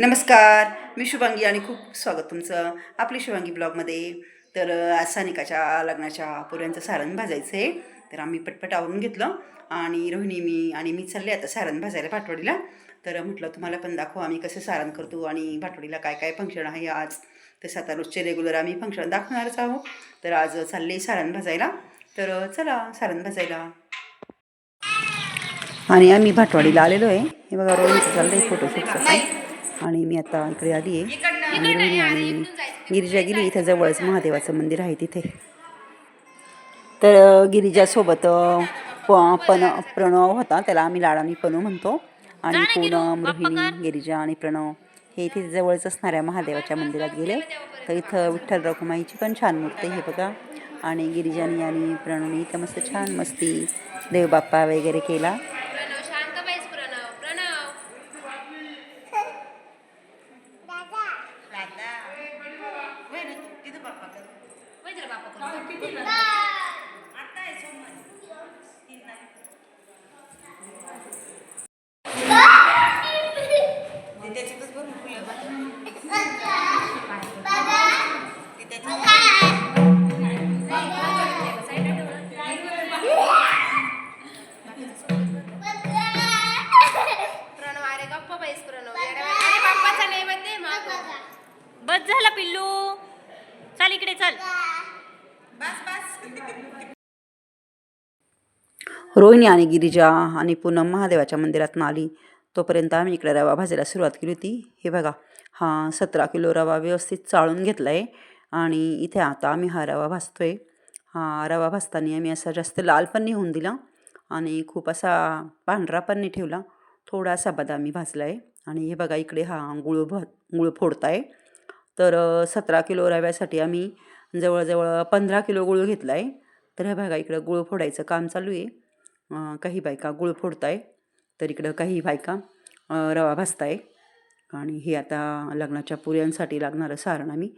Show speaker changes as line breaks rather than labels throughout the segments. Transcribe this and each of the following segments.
नमस्कार मी शुभांगी आणि खूप स्वागत तुमचं आपली शुभांगी ब्लॉगमध्ये. तर आज सानिकाच्या लग्नाच्या पुऱ्यांचं सारण भाजायचं आहे तर आम्ही पटपट आवरून घेतलं आणि रोहिणी मी आणि मी चालले आता सारण भाजायला भाटवाडीला. तर म्हटलं तुम्हाला पण दाखवू आम्ही कसं सारण करतो आणि भाटवाडीला काय काय फंक्शन आहे आज? तसं आता रोजचे रेग्युलर आम्ही फंक्शन दाखवणारच आहोत. तर आज चालले सारण भाजायला. तर चला सारण भाजायला. आणि आम्ही भाटवाडीला आलेलो आहे. हे बघा रोहिणीचं चाललं आहे फोटोशूटचं आणि मी आता इकडे आली आहे. आणि गिरिजा गेली इथं जवळच महादेवाचं मंदिर आहे तिथे. तर गिरिजासोबत प- पन प्रणव होता त्याला आम्ही लाडानी पनू म्हणतो. आणि पूनम रोहिणी गिरिजा आणि प्रणव हे इथे जवळच असणाऱ्या महादेवाच्या मंदिरात गेले. तर इथं विठ्ठल रखुमाईची पण छान मूर्ती आहे हे बघा. आणि गिरिजानी आणि प्रणवनी इथं मस्त छान मस्ती देवबाप्पा वगैरे केला
प्रणव शांत बैस प्रणव प्रणव वय जरा बाप्पा करून.
रोहिणी आणि गिरिजा आणि पूनम महादेवाच्या मंदिरातून आली. तोपर्यंत आम्ही इकडे रवा भाजायला सुरुवात केली होती. हे बघा हा सतरा किलो रवा व्यवस्थित चाळून घेतला आहे आणि इथे आता आम्ही हा रवा भाजतो आहे हा रवा भाजताना आम्ही असा जास्त लाल पण नाही होऊन दिला आणि खूप असा पांढरा पण नाही ठेवला. थोडासा बदामी भाजला आहे आणि हे बघा इकडे हा गुळ भ गुळ फोडताय. तर सतरा किलो रव्यासाठी आम्ही जवळजवळ पंधरा किलो गुळ घेतला आहे तर हे बघा इकडं गुळ फोडायचं काम चालू आहे. काही बायका गुळ फोडताय तर इकडं काही बायका रवा रवा भाजताय. आणि हे आता लग्नाच्या पुऱ्यांसाठी लागणारं सारण आम्ही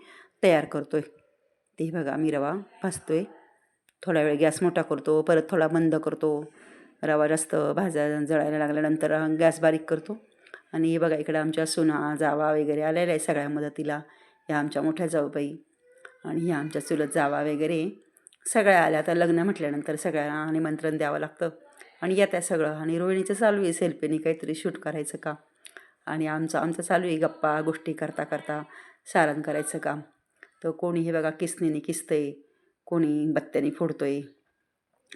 तयार करतो आहे ते बघा आम्ही रवा भाजतो आहे थोडा वेळ गॅस मोठा करतो परत थोडा बंद करतो. रवा जास्त भाजा जळायला लागल्यानंतर गॅस बारीक करतो. आणि हे बघा इकडं आमच्या सुना जावा वगैरे आलेल्या आहे सगळ्या मदतीला. या आमच्या मोठ्या जाऊबाई आणि ह्या आमच्या चुलत जावा वगैरे सगळ्या आल्या. आता लग्न म्हटल्यानंतर सगळ्यांना निमंत्रण द्यावं लागतं. आणि या त्या सगळं. आणि रोहिणीचं चालू आहे सेल्फीने काहीतरी शूट करायचं काम. आणि आमचं आमचं चालू आहे गप्पा गोष्टी करता करता सारण करायचं काम. तर कोणी हे बघा किसनीने किसतंय कोणी बत्त्याने फोडतोय.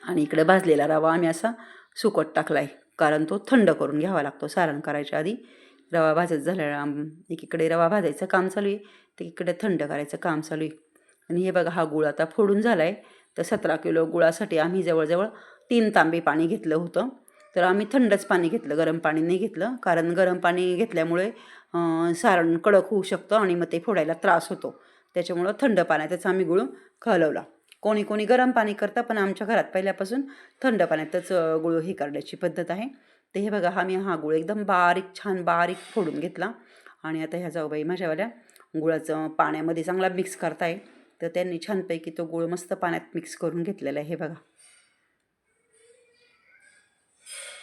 आणि इकडे भाजलेला रवा आम्ही असा सुकट टाकला आहे कारण तो थंड करून घ्यावा लागतो. सारण करायच्या आधी रवा भाजत झालेला एकीकडे रवा भाजायचं काम चालू आहे तर इकडे थंड करायचं काम चालू आहे. आणि हे बघा हा गुळ आता फोडून झाला आहे तर सतरा किलो गुळासाठी आम्ही जवळजवळ तीन तांबे पाणी घेतलं होतं. तर आम्ही थंडच पाणी घेतलं गरम पाणी नाही घेतलं. कारण गरम पाणी घेतल्यामुळे सारण कडक होऊ शकतं आणि मग ते फोडायला त्रास होतो. त्याच्यामुळं थंड पाण्यातच आम्ही गुळ खालवला कोणी कोणी गरम पाणी करतं पण आमच्या घरात पहिल्यापासून थंड पाण्यातच गुळ हे करण्याची पद्धत आहे. तर हे बघा आम्ही हा गुळ एकदम बारीक छान बारीक फोडून घेतला. आणि आता ह्या जाऊबाई माझ्यावाल्या गुळाचं पाण्यामध्ये चांगला मिक्स करताय. तर त्यांनी छानपैकी तो गुळ मस्त पाण्यात मिक्स करून घेतलेला आहे हे बघा.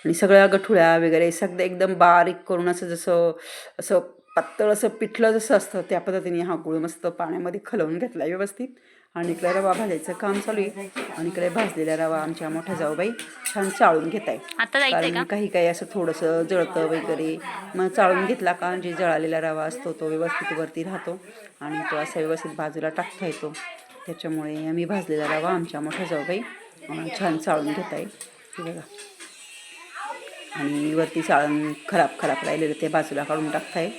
आणि सगळ्या गठुळ्या वगैरे सगळं एकदम बारीक करून असं जसं असं पातळ असं पिठलं जसं असतं त्या पद्धतीने हा गुळ मस्त पाण्यामध्ये खलवून घेतला व्यवस्थित. आणि इकडे रवा भाजायचं काम चालू आहे. आणि इकडे भाजलेला रवा आमच्या मोठ्या जाऊबाई छान चाळून घेत आहे. कारण काही काही असं थोडंसं जळतं वगैरे. मग चाळून घेतला का जे जळालेला रवा असतो तो व्यवस्थित वरती राहतो आणि तो असा व्यवस्थित बाजूला टाकता येतो. त्याच्यामुळे आम्ही भाजलेला रवा आमच्या मोठ्या जाऊबाई छान चाळून घेत आहे. बघा. आणि वरती चाळण खराब खराब राहिलेलं ते बाजूला काढून टाकताय.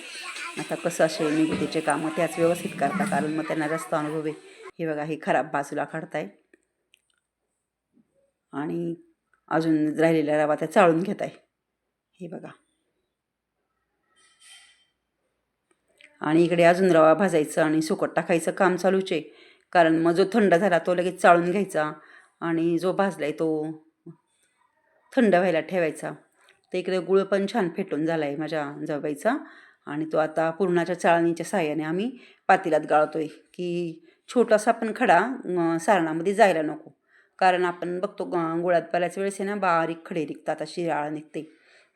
आता कसं असे निगुतीचे कामं त्याच व्यवस्थित करता कारण मग त्यांना जास्त अनुभव आहे. हे बघा हे खराब बाजूला काढताय आणि अजून राहिलेला रवा त्या चाळून घेत आहे हे बघा. आणि इकडे अजून रवा भाजायचं आणि सुकट टाकायचं काम चालूच. आहे कारण मग जो थंड झाला तो लगेच चाळून घ्यायचा आणि जो भाजला आहे तो थंड व्हायला ठेवायचा. तर इकडे गुळ पण छान फेटून झाला आहे माझ्या जवळचा आणि तो आता पूर्णाच्या चाळणीच्या साह्याने आम्ही पातेल्यात आहे की छोटासा पण खडा सारणामध्ये जायला नको. कारण आपण बघतो ग- गुळात बऱ्याच वेळेस आहे ना बारीक खडे निघतात अशी राळ निघते.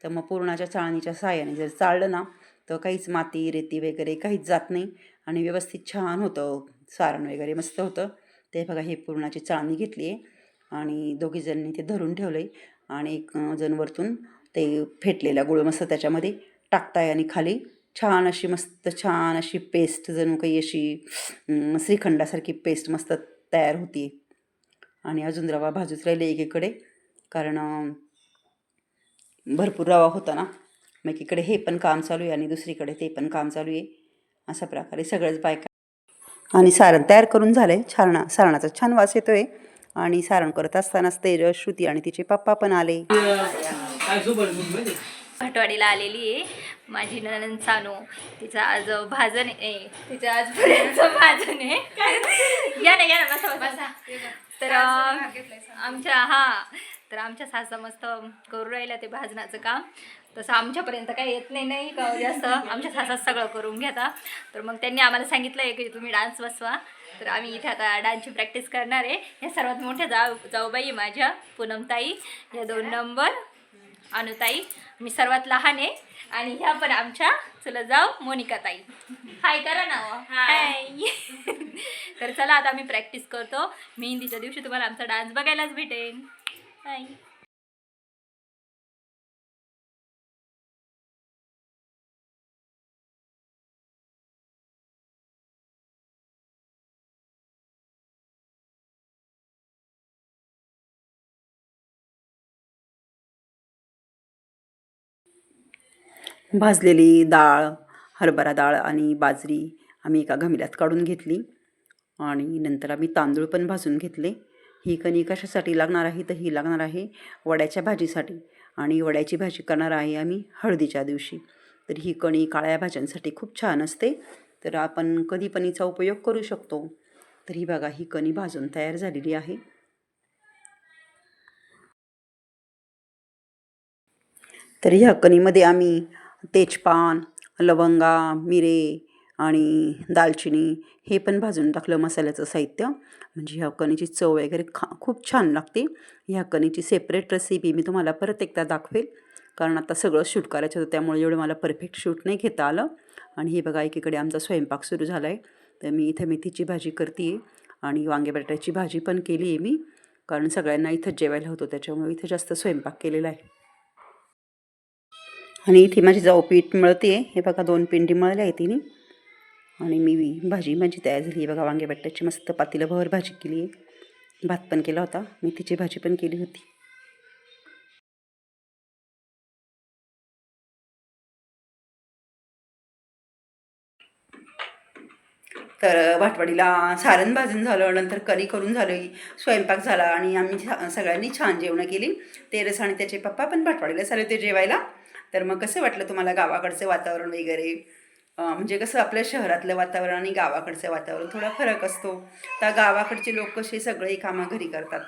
तर मग पुरणाच्या चाळणीच्या साहाय्याने जर चाळलं ना तर काहीच माती रेती वगैरे काहीच जात नाही आणि व्यवस्थित छान होतं सारण वगैरे मस्त होतं. ते बघा हे पुरणाची चाळणी घेतली आहे आणि दोघीजणांनी ते धरून ठेवलं आहे आणि एक जण वरतून ते फेटलेला गुळ मस्त त्याच्यामध्ये टाकताय आणि खाली छान अशी मस्त छान अशी पेस्ट जणू काही अशी श्रीखंडासारखी पेस्ट मस्त तयार होती. आणि अजून रवा भाजूच राहिले एकीकडे कारण भरपूर रवा होता ना. मग एकीकडे हे पण काम चालू आहे आणि दुसरीकडे ते पण काम चालू आहे. अशा प्रकारे सगळंच बायका आणि सारण तयार करून झालं आहे छारणा सारणाचा छान वास येतो आहे आणि सारण करत असतानाच ते श्रुती आणि तिचे पप्पा पण आले.
भटवाडीला आलेली आहे. माझी ननन सानू तिचं आज भाजन आहे. तिचं आज भाजन आहे. या ना या ना बसा बसा. तर आमच्या हा तर आमच्या सासा मस्त करू राहिल्या ते भाजनाचं काम. तसं आमच्यापर्यंत काही येत नाही नाही का? जास्त. आमच्या सासाच सगळं करून घेता तर मग त्यांनी आम्हाला सांगितलं आहे की तुम्ही डान्स बसवा. तर आम्ही इथे आता डान्सची प्रॅक्टिस करणार आहे. ह्या सर्वात मोठ्या जाऊ जाऊबाई माझ्या पूनमताई. ह्या दोन नंबर. अनुताई मी सर्वात लहान आहे आणि ह्या पण आमच्या चला जाऊ मोनिका ताई हाय करा ना हो. हाय तर चला आता आम्ही प्रॅक्टिस करतो. मेहंदीच्या दिवशी तुम्हाला आमचा डान्स बघायलाच भेटेन. हाय
भाजलेली डाळ हरभरा डाळ आणि बाजरी आम्ही एका घमिल्यात काढून घेतली. आणि नंतर आम्ही तांदूळ पण भाजून घेतले. ही कणी कशासाठी लागणार आहे तर ही लागणार आहे वड्याच्या भाजीसाठी. आणि वड्याची भाजी करणार आहे आम्ही हळदीच्या दिवशी. तर ही कणी काळ्या भाज्यांसाठी खूप छान असते. तर आपण कधी पण हिचा उपयोग करू शकतो. तर ही बघा ही कणी भाजून तयार झालेली आहे. तर ह्या कणीमध्ये आम्ही तेजपान लवंगा मिरे आणि दालचिनी हे पण भाजून टाकलं मसाल्याचं साहित्य. म्हणजे ह्या कणीची चव वगैरे खा खूप छान लागते. ह्या कणीची सेपरेट रेसिपी मी तुम्हाला परत एकदा दाखवेल. कारण आता सगळं शूट करायचं होतं त्यामुळे एवढं मला परफेक्ट शूट नाही घेता आलं. आणि हे बघा एकीकडे आमचा स्वयंपाक सुरू झाला आहे तर मी इथं मेथीची भाजी करते आणि वांगे बटाट्याची भाजी पण केली आहे मी. कारण सगळ्यांना इथं जेवायला होतो त्याच्यामुळे इथं जास्त स्वयंपाक केलेला आहे. आणि इथे माझी जाऊ पीठ मळते हे बघा दोन पिंडी मळल्या आहे तिने. आणि मी भाजी माझी तयार झाली आहे. बघा वांगे बट्ट्याची मस्त पातीलाभर भाजी केली आहे. भात पण केला होता. मेथीची भाजी पण केली होती. तर भाटवाडीला सारण भाजून झालं नंतर करी करून झालं स्वयंपाक झाला आणि आम्ही छा- सगळ्यांनी छान जेवणं केली. तेरस आणि त्याचे पप्पा पण भाटवाडीला आले होते जेवायला. तर मग कसं वाटलं तुम्हाला गावाकडचं वातावरण वगैरे? म्हणजे कसं आपल्या शहरातलं वातावरण आणि गावाकडचं वातावरण? थोडा फरक असतो. तर गावाकडचे लोक कसे सगळे कामं घरी करतात.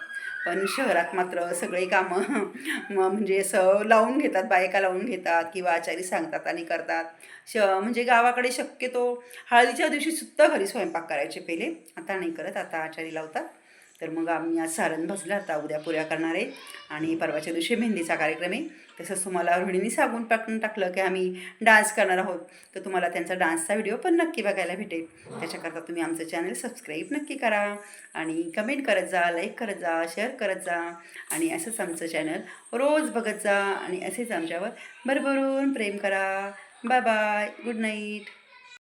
पण शहरात मात्र सगळे कामं म्हणजे असं लावून घेतात बायका लावून घेतात किंवा आचारी सांगतात आणि करतात. श म्हणजे गावाकडे शक्यतो हळदीच्या दिवशी सुद्धा घरी स्वयंपाक करायचे पहिले. आता नाही करत आता आचारी लावतात. तर मग आम्ही आज सारण भजलं आता उद्या पुऱ्या करणार आहे. आणि परवाच्या दिवशी मेहंदीचा कार्यक्रम आहे. तसंच तुम्हाला रोहिणीने सांगून टाकून टाकलं की आम्ही डान्स करणार आहोत. तर तुम्हाला त्यांचा डान्सचा व्हिडिओ पण नक्की बघायला भेटेल. त्याच्याकरता तुम्ही आमचं चॅनल सबस्क्राईब नक्की करा आणि कमेंट करत जा लाईक करत जा शेअर करत जा आणि असंच आमचं चॅनल रोज बघत जा आणि असेच आमच्यावर भरभरून प्रेम करा. Bye bye. Good night.